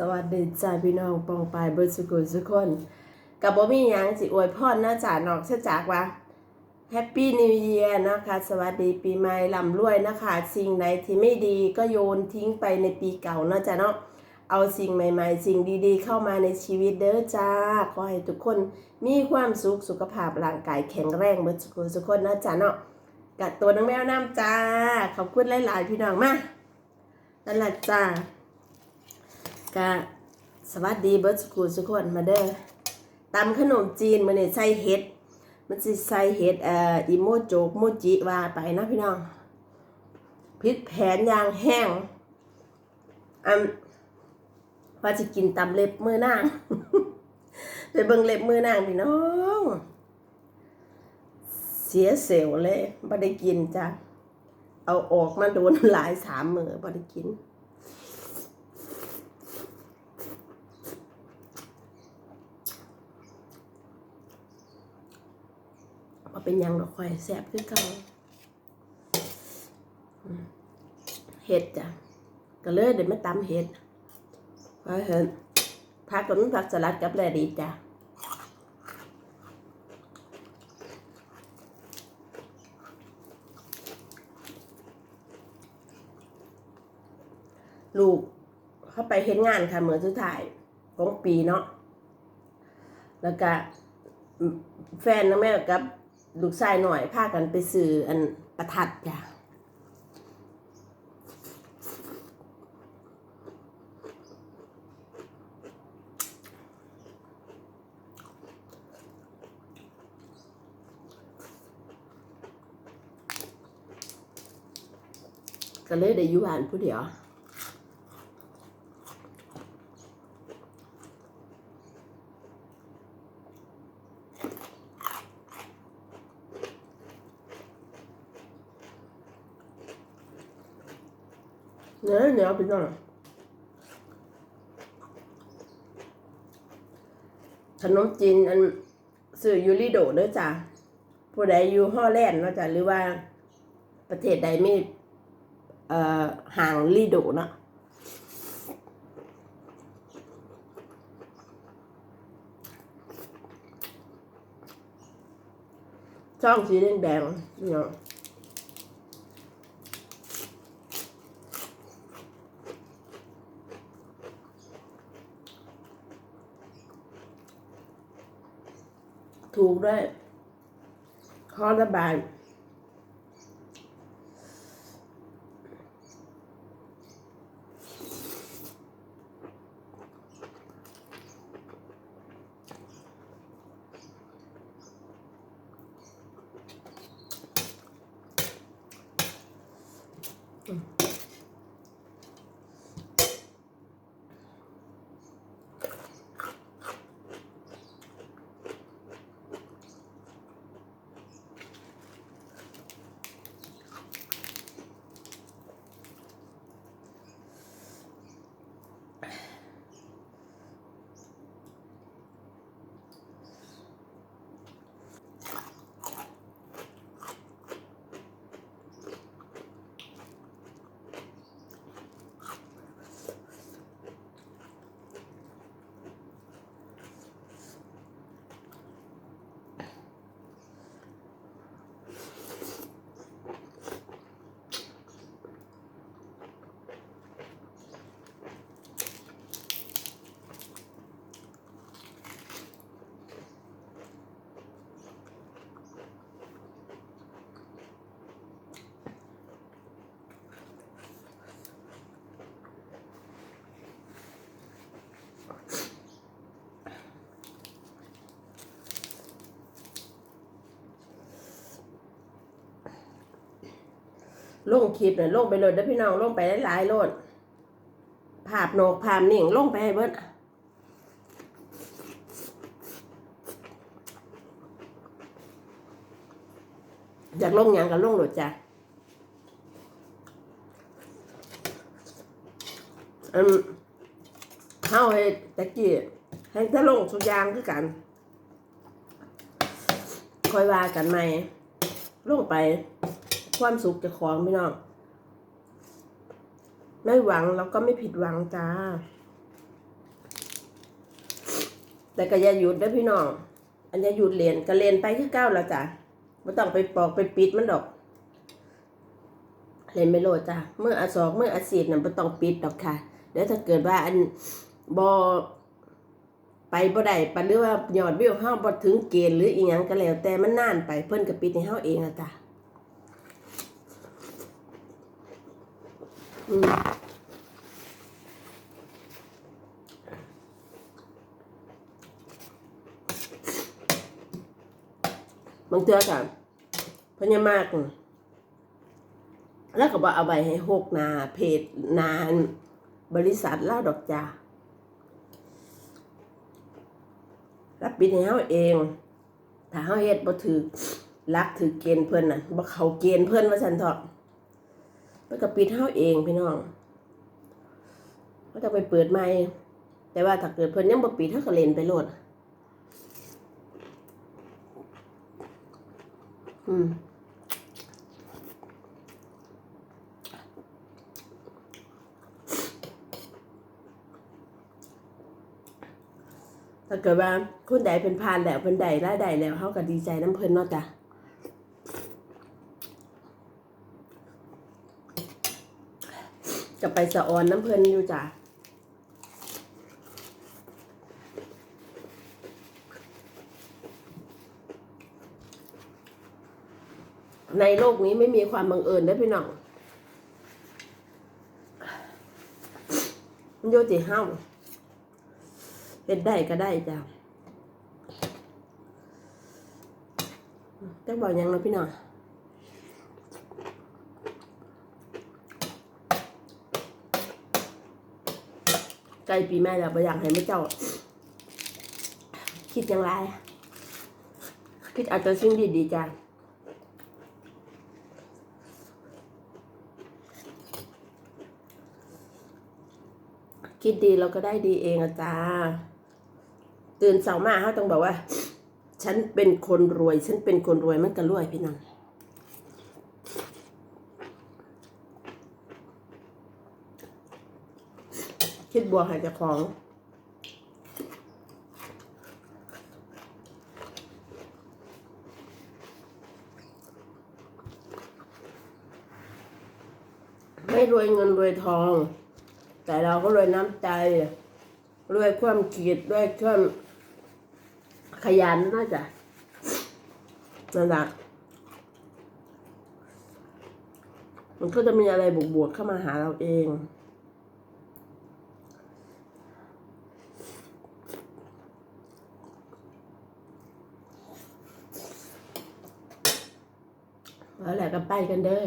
สวัสดีจ้าพี่น้องปองปายเบิร์สุกุลสุกคนกับบ่มีหยังสิอวยพรนะจ่านอกเสียจากว่าแฮปปี้นิวเ a ียร์นะคะ สวัสดีปีใหม่ลำรวยนะคะ สิ่งไหนที่ไม่ดีก็โยนทิ้งไปในปีเก่าเนาะจ้าเนาะเอาสิ่งใหม่ ๆ สิ่งดีๆ เข้ามาในชีวิตเด้อจ้า ขอให้ทุกคนมีความสุขสุขภาพร่างกายแข็งแรงเบิร์สุกุลสุกคนนะจ้าเนาะกัดตัวน้องแมวน้ำจ้า ขอบคุณหลายๆพี่น้องมานั่นแหละจ้า ก็สวัสดีเบิร์ดสกูลทุกคนมาเด้อตำขนมจีนมันนี่ยใส่เห็ด มันสิใส่เห็ดเอ่ออิโมโจกโมจิว่าไปนะพี่น้องพริกแผนยางแห้งอันว่าจะกินตำเล็บมือนางไปเบิ่งเล็บมือนางพี่น้อง เสียเซลเลยบ่ได้กินจ้ะเอาออกมาโดนหลายสามมือบ่ได้กิน ว่าเป็นยังดอกข่อยแซ่บคือเก่าเห็ดจ้ะก็เลยเดี๋ยวมาตำเห็ดเพราะเห็นผักกับผักสลัดกับแลดีจ้ะลูกเข้าไปเห็นงานค่ะเหมือนสุดท้ายของปีเนาะแล้วก็แฟนนะแม่กับ ลูกชายหน่อยพากันไปซื้ออันประทัดจ้ะก็เลยได้อยู่บ้านผู้เดียว เนื้อเนื้อเป็นยังไงขนมจีนอันสื่อยูริโดเด้อจ้ะผู้ใดอยู่ฮอลแลนด์เนาะจ้ะหรือว่าประเทศใดไม่เอ่อห่างลีโดเนาะช่องสีแดงเนาะ ถูกด้วยข้อระบาย ลงคลิปเนี่ยลงไปโหลดได้อพี่น้องลงไปหลายๆโลดภาพนกภาพนิ่งลงไปให้เบิดอยากลงยังก็ลงโหลดจ้ะอืมเฮาให้ตะกี้ให้ถ้าลงสุดอยางคือกัน คอยว่ากันใหม่ลงไป ความสุขจะของพี่น้อง ไม่หวังแล้วก็ไม่ผิดหวังจ้า แต่ก็อย่าหยุดเด้พี่น้อง อันอย่าหยุดเรียนก็เรียนไปคือเก้าแล้วจ้ะไม่ต้องไปปอกไปปิดมันดอก เรียนไม่โลดจ้ะเมื่ออาสอกเมื่ออาศีดน่ะไม่ต้องปิดดอกค่ะ เดี๋ยวถ้าเกิดว่าอันบอไปบ่ได้ปะหรือว่ายอดวิวเฮาบ่ถึงเกณฑ์หรืออีหยังก็แล้วแต่มันนานไปเพิ่นก็ปิดให้เฮาเองอะจ้ะอืม บางเทือก็เพญามาก แล้วก็บอกเอาใบให้หกนา เพจนาน บริษัทเล่าดอกจารับปิดให้เฮาเอง ถ้าเฮาเฮ็ดบ่ถือรักถือเกณฑ์เพิ่อนน่ะบ่เขาเกณฑ์เพิ่อนว่าซั่นเถาะ มันก็ปิดเฮาเองพี่น้องก็ต้องไปเปิดใหม่ แต่ว่าถ้าเกิดเพิ่นยังบ่ปิดเฮาก็เล่นไปโลดอืมถ้าเกิดว่าคนใดเป็นพานแล้วเป็นใดรายใดแล้วเขาก็ดีใจน้ำเพลินเนาะจ้ะ จะไปสะออนน้ำเพลินอยู่จ้ะในโลกนี้ไม่มีความบังเอิญได้พี่น้องมันโยติห้าเป็นได้ก็ได้จ้ะจะบอกยังนะพี่น้อง ใกล้ปีใหม่แล้วบ่อยากให้ไม่เจ้า คิดอยังไร คิดเอาแต่สิ่งดีๆจ้ะคิดดีเราก็ได้ดีเองอะจ้าตื่นเสาร์มาเขาต้องบอกว่า ฉันเป็นคนรวย ฉันเป็นคนรวยมันก็รวยพี่น้อง คิดบวกห้เจ้าของ ไม่รวยเงินรวยทอง แต่เราก็รวยน้ำใจด้วยความคิดด้วยความขยันน่าจะนั่นแหละมันก็จะมีอะไรบวกๆเข้ามาหาเราเอง เอาแหละก็ไปกันเด้อ